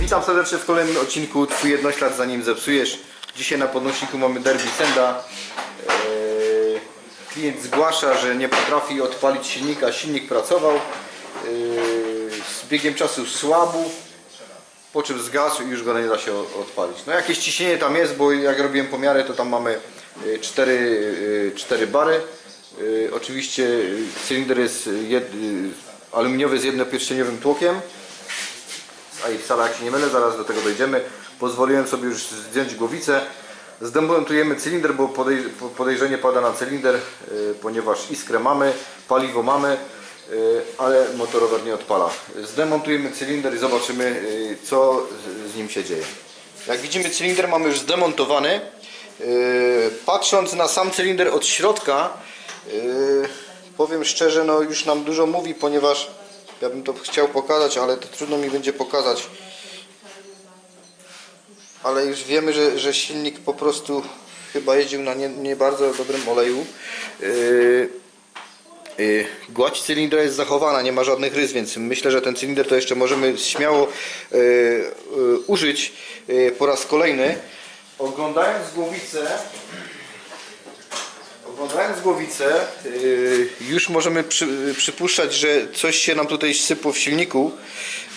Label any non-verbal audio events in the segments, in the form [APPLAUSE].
Witam serdecznie w kolejnym odcinku Twój jednoślad zanim zepsujesz. Dzisiaj na podnośniku mamy derby Senda. Klient zgłasza, że nie potrafi odpalić silnika. Silnik pracował. Eee, Z biegiem czasu słabł. Po czym zgasł i już go nie da się odpalić. No jakieś ciśnienie tam jest, bo jak robiłem pomiary to tam mamy 4, 4 bary. Eee, Oczywiście cylinder jest jed, aluminiowy z jednopierścieniowym tłokiem a i wcale jak się nie mylę, zaraz do tego dojdziemy. Pozwoliłem sobie już zdjąć głowicę. Zdemontujemy cylinder, bo podej po- podejrzenie pada na cylinder, y, ponieważ iskrę mamy, paliwo mamy, y, ale motorower nie odpala. Zdemontujemy cylinder i zobaczymy y, co z- nim się dzieje. Jak widzimy cylinder mamy już zdemontowany. Patrząc na sam cylinder od środka, powiem szczerze, no już nam dużo mówi, ponieważ ja bym to chciał pokazać, ale to trudno mi będzie pokazać. Ale już wiemy, że, że silnik po prostu chyba jeździł na nie, nie bardzo dobrym oleju. Yy, yy, Gładź cylindra jest zachowana, nie ma żadnych rys, więc myślę, że ten cylinder to jeszcze możemy śmiało yy, yy, użyć yy, po raz kolejny. Oglądając głowicę, Oglądając głowicę, yy, już możemy przy, przypuszczać, że coś się nam tutaj sypło w silniku.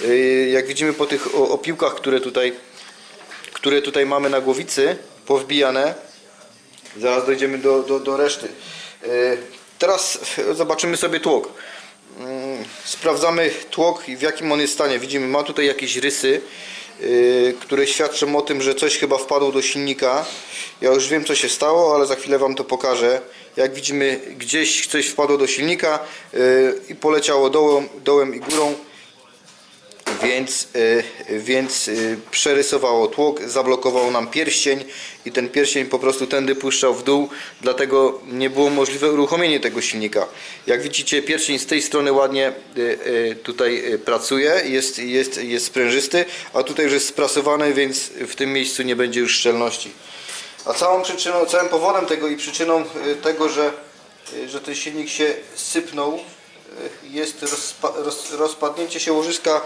Yy, jak widzimy po tych opiłkach, które tutaj, które tutaj mamy na głowicy, powbijane. Zaraz dojdziemy do, do, do reszty. Yy, teraz zobaczymy sobie tłok. Mm, Sprawdzamy tłok i w jakim on jest stanie. Widzimy, ma tutaj jakieś rysy, yy, które świadczą o tym, że coś chyba wpadło do silnika. Ja już wiem, co się stało, ale za chwilę Wam to pokażę. Jak widzimy, gdzieś coś wpadło do silnika yy, i poleciało dołem, dołem i górą więc, y, więc y, przerysowało tłok, zablokowało nam pierścień i ten pierścień po prostu tędy puszczał w dół, dlatego nie było możliwe uruchomienie tego silnika. Jak widzicie pierścień z tej strony ładnie y, tutaj pracuje, jest, jest, jest sprężysty, a tutaj już jest sprasowany, więc w tym miejscu nie będzie już szczelności. A całą przyczyną, całym powodem tego i przyczyną tego, że, że ten silnik się sypnął jest rozpa roz rozpadnięcie się łożyska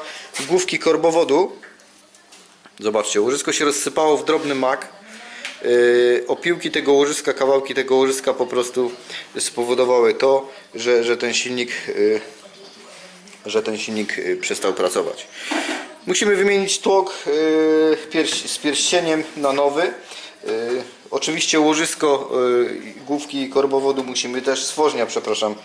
główki korbowodu. Zobaczcie, łożysko się rozsypało w drobny mak. Yy, opiłki tego łożyska, kawałki tego łożyska po prostu spowodowały to, że, że ten silnik yy, że ten silnik yy, przestał pracować. Musimy wymienić tłok yy, z pierścieniem na nowy. Oczywiście łożysko yy, główki korbowodu musimy też stworznia, przepraszam,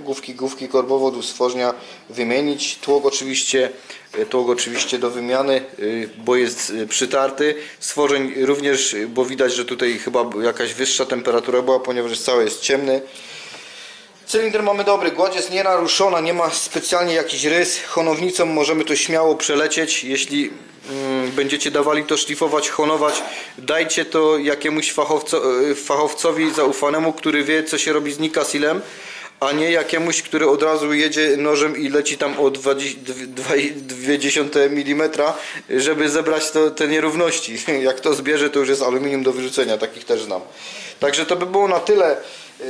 główki, główki korbowodu stworznia wymienić. Tłok oczywiście, yy, tłok oczywiście do wymiany, yy, bo jest przytarty. Stworzeń również, bo widać, że tutaj chyba jakaś wyższa temperatura była, ponieważ cały jest ciemny. Cylinder mamy dobry, gładź jest nienaruszona, nie ma specjalnie jakiś rys. Honownicą możemy to śmiało przelecieć. Jeśli będziecie dawali to szlifować, honować, dajcie to jakiemuś fachowco, y, fachowcowi zaufanemu, który wie co się robi z Nikasilem, a nie jakiemuś, który od razu jedzie nożem i leci tam o 0,2 mm, żeby zebrać to, te nierówności. [LAUGHS] Jak to zbierze, to już jest aluminium do wyrzucenia, takich też znam. Także to by było na tyle. Yy,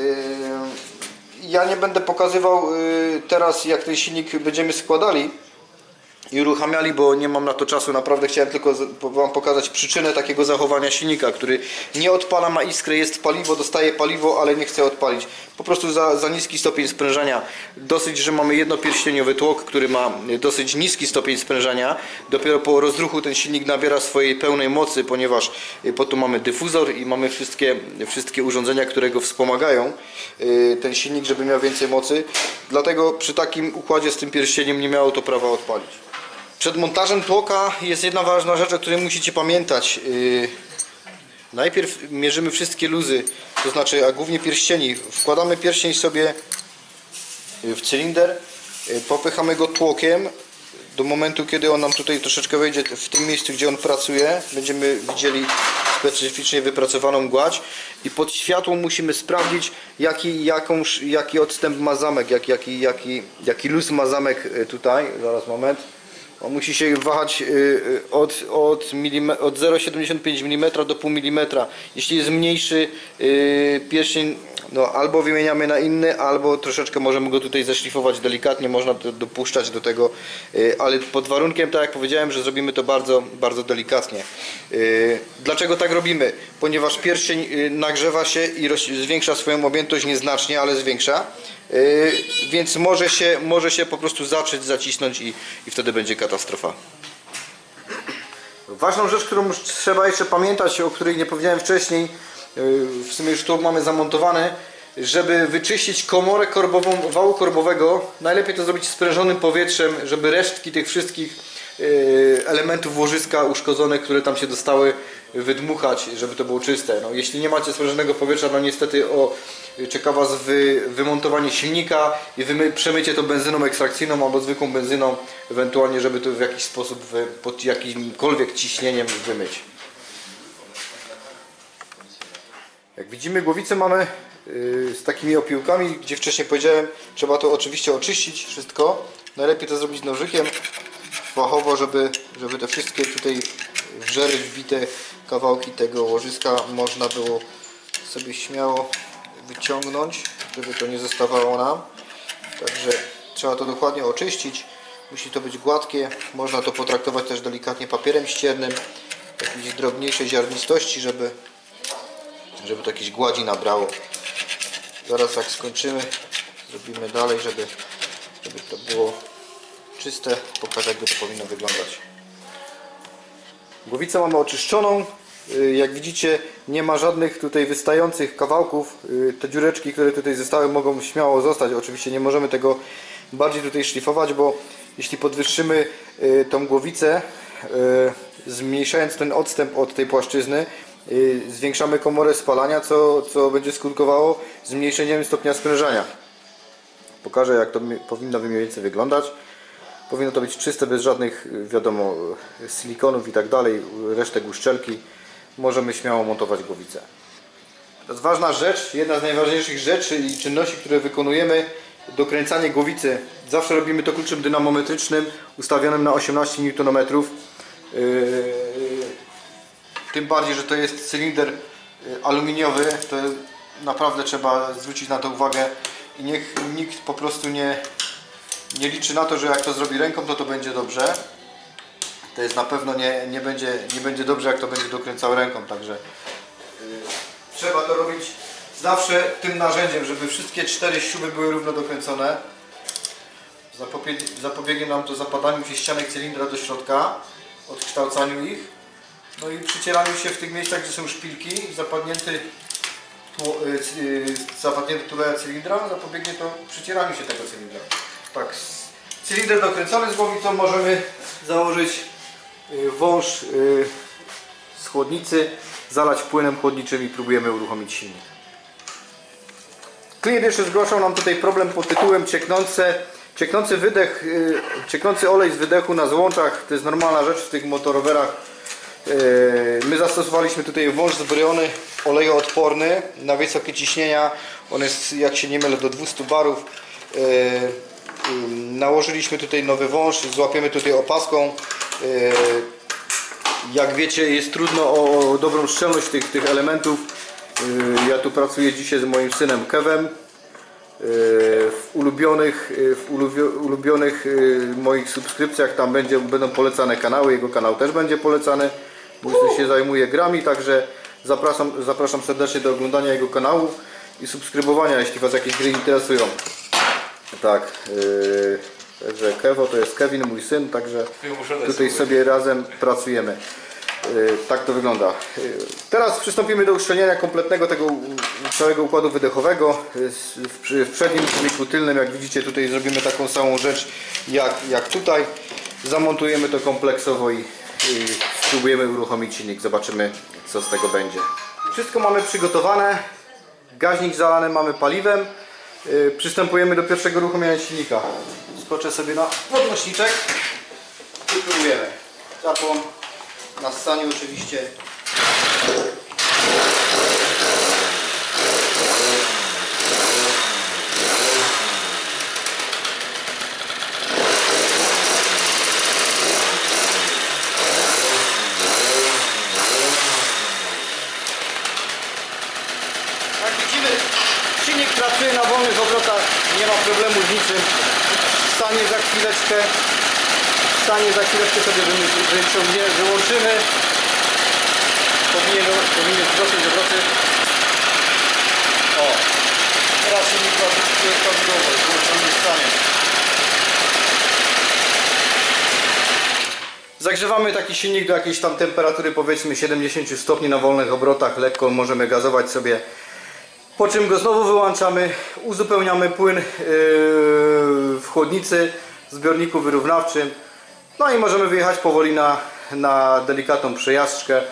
ja nie będę pokazywał y, teraz jak ten silnik będziemy składali i uruchamiali, bo nie mam na to czasu. Naprawdę chciałem tylko Wam pokazać przyczynę takiego zachowania silnika, który nie odpala, ma iskrę, jest paliwo, dostaje paliwo, ale nie chce odpalić. Po prostu za, za niski stopień sprężania. Dosyć, że mamy jednopierścieniowy tłok, który ma dosyć niski stopień sprężania. Dopiero po rozruchu ten silnik nabiera swojej pełnej mocy, ponieważ y, po to mamy dyfuzor i mamy wszystkie, wszystkie urządzenia, które go wspomagają. y, Ten silnik, żeby miał więcej mocy. Dlatego przy takim układzie z tym pierścieniem nie miało to prawa odpalić. Przed montażem tłoka jest jedna ważna rzecz, o której musicie pamiętać. Yy, Najpierw mierzymy wszystkie luzy, to znaczy, a głównie pierścieni. Wkładamy pierścień sobie w cylinder, yy, popychamy go tłokiem do momentu, kiedy on nam tutaj troszeczkę wejdzie w tym miejscu, gdzie on pracuje. Będziemy widzieli specyficznie wypracowaną gładź i pod światło musimy sprawdzić jaki, jakąż, jaki odstęp ma zamek, jak, jaki, jaki, jaki luz ma zamek y, tutaj, zaraz moment. On musi się wahać y, y, od, od, od 0,75 mm do pół mm. Jeśli jest mniejszy y, pierścień, no albo wymieniamy na inny, albo troszeczkę możemy go tutaj zeszlifować delikatnie, można to dopuszczać do tego, y, ale pod warunkiem, tak jak powiedziałem, że zrobimy to bardzo, bardzo delikatnie. Y, Dlaczego tak robimy? Ponieważ pierścień y, nagrzewa się i zwiększa swoją objętość nieznacznie, ale zwiększa. Więc może się, może się po prostu zacząć zacisnąć i, i wtedy będzie katastrofa. Ważną rzecz, którą trzeba jeszcze pamiętać, o której nie powiedziałem wcześniej, w sumie już to mamy zamontowane, żeby wyczyścić komorę korbową wału korbowego, najlepiej to zrobić sprężonym powietrzem, żeby resztki tych wszystkich yy, elementów łożyska uszkodzonych, które tam się dostały, wydmuchać, żeby to było czyste. No, jeśli nie macie sprężonego powietrza, no niestety o, czeka Was wy, wymontowanie silnika i wymy, przemycie to benzyną ekstrakcyjną albo zwykłą benzyną, ewentualnie żeby to w jakiś sposób wy, pod jakimkolwiek ciśnieniem wymyć. Jak widzimy głowicę mamy yy, z takimi opiłkami, gdzie wcześniej powiedziałem, trzeba to oczywiście oczyścić wszystko. Najlepiej to zrobić nożykiem fachowo, żeby, żeby te wszystkie tutaj w żery wbite kawałki tego łożyska można było sobie śmiało wyciągnąć, żeby to nie zostawało nam. Także trzeba to dokładnie oczyścić. Musi to być gładkie. Można to potraktować też delikatnie papierem ściernym, jakiejś drobniejszej ziarnistości, żeby, żeby to jakieś gładzi nabrało. Zaraz jak skończymy, zrobimy dalej, żeby, żeby to było czyste. Pokażę jak to powinno wyglądać. Głowicę mamy oczyszczoną. Y, Jak widzicie nie ma żadnych tutaj wystających kawałków. Y, Te dziureczki, które tutaj zostały mogą śmiało zostać. Oczywiście nie możemy tego bardziej tutaj szlifować, bo jeśli podwyższymy y, tą głowicę, zmniejszając ten odstęp od tej płaszczyzny, zwiększamy komorę spalania, co, co będzie skutkowało zmniejszeniem stopnia sprężania. Pokażę jak to powinno mniej więcej wyglądać. Powinno to być czyste, bez żadnych, y, wiadomo, y, silikonów i tak dalej, y, resztek uszczelki. Możemy śmiało montować głowicę. Teraz ważna rzecz, jedna z najważniejszych rzeczy i czynności, które wykonujemy, dokręcanie głowicy. Zawsze robimy to kluczem dynamometrycznym ustawionym na 18 Nm. Tym bardziej, że to jest cylinder y, aluminiowy, to naprawdę trzeba zwrócić na to uwagę i niech nikt po prostu nie, nie liczy na to, że jak to zrobi ręką, to to będzie dobrze. To jest na pewno nie, nie, będzie, nie będzie dobrze, jak to będzie dokręcał ręką, także yy, trzeba to robić zawsze tym narzędziem, żeby wszystkie cztery śruby były równo dokręcone. Zapobiegnie nam to zapadaniu się ścianek cylindra do środka, odkształcaniu ich. No i przycieraniu się w tych miejscach, gdzie są szpilki, zapadnięty, y, y, zapadnięty tuleja cylindra, zapobiegnie to przycieraniu się tego cylindra. Tak, cylinder dokręcony z głowicą możemy założyć y, wąż z chłodnicy, zalać płynem chłodniczym i próbujemy uruchomić silnik. Klient jeszcze zgłaszał nam tutaj problem pod tytułem cieknące, cieknący wydech, cieknący olej z wydechu na złączach. To jest normalna rzecz w tych motorowerach. Y, My zastosowaliśmy tutaj wąż zbrojony, olejoodporny na wysokie ciśnienia. On jest, jak się nie mylę, do 200 barów. Y, Nałożyliśmy tutaj nowy wąż, złapiemy tutaj opaską. Y, jak wiecie, jest trudno o dobrą szczelność tych, tych elementów. Ja tu pracuję dzisiaj z moim synem Kevem. W ulubionych, w ulubio- ulubionych moich subskrypcjach tam będzie, będą polecane kanały, jego kanał też będzie polecany. Mój syn się zajmuje grami, także zapraszam, zapraszam serdecznie do oglądania jego kanału i subskrybowania, jeśli Was jakieś gry interesują. Tak, yy, także Kevo to jest Kevin, mój syn, także tutaj sobie razem pracujemy. Yy, Tak to wygląda. Yy, Teraz przystąpimy do uszczelniania kompletnego tego całego układu wydechowego. Yy, W w przednim silniku tylnym, jak widzicie, tutaj zrobimy taką samą rzecz jak, jak tutaj. Zamontujemy to kompleksowo i, i spróbujemy uruchomić silnik. Zobaczymy, co z tego będzie. Wszystko mamy przygotowane. Gaźnik zalany mamy paliwem. Yy, Przystępujemy do pierwszego uruchomienia silnika. Skoczę sobie na podnośniczek i próbujemy. Zapłon na ssaniu oczywiście. Stanie za chwileczkę. Stanie za chwileczkę sobie wy- wyciągnie, wyłączymy. Powinien, powinien wzrosnąć obroty. O, teraz silnik prawidłowo, prawidłowo, włączony stanie. Zagrzewamy taki silnik do jakiejś tam temperatury powiedzmy 70 stopni na wolnych obrotach, lekko możemy gazować sobie. Po czym go znowu wyłączamy, uzupełniamy płyn yy, w chłodnicy, w zbiorniku wyrównawczym. No i możemy wyjechać powoli na, na delikatną przejażdżkę.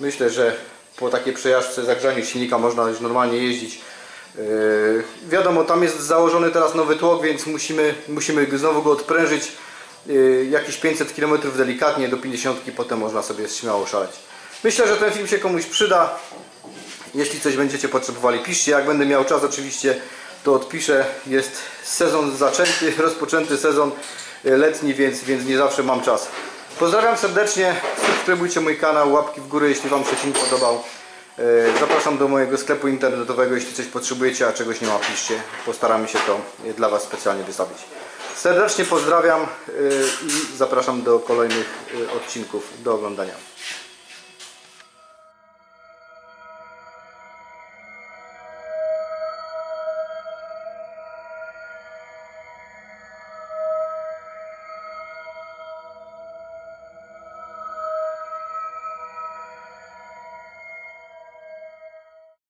Myślę, że po takiej przejażdżce zagrzaniu silnika można już normalnie jeździć. Yy, wiadomo, tam jest założony teraz nowy tłok, więc musimy, musimy znowu go odprężyć. Yy, jakieś 500 km delikatnie do 50, potem można sobie śmiało szaleć. Myślę, że ten film się komuś przyda. Jeśli coś będziecie potrzebowali, piszcie. Jak będę miał czas, oczywiście to odpiszę. Jest sezon zaczęty, [LAUGHS] rozpoczęty sezon e, letni, więc, więc nie zawsze mam czas. Pozdrawiam serdecznie. Subskrybujcie mój kanał, łapki w górę, jeśli Wam się film podobał. E, Zapraszam do mojego sklepu internetowego. Jeśli coś potrzebujecie, a czegoś nie ma, piszcie. Postaramy się to e, dla Was specjalnie wystawić. Serdecznie pozdrawiam i zapraszam do kolejnych odcinków do oglądania.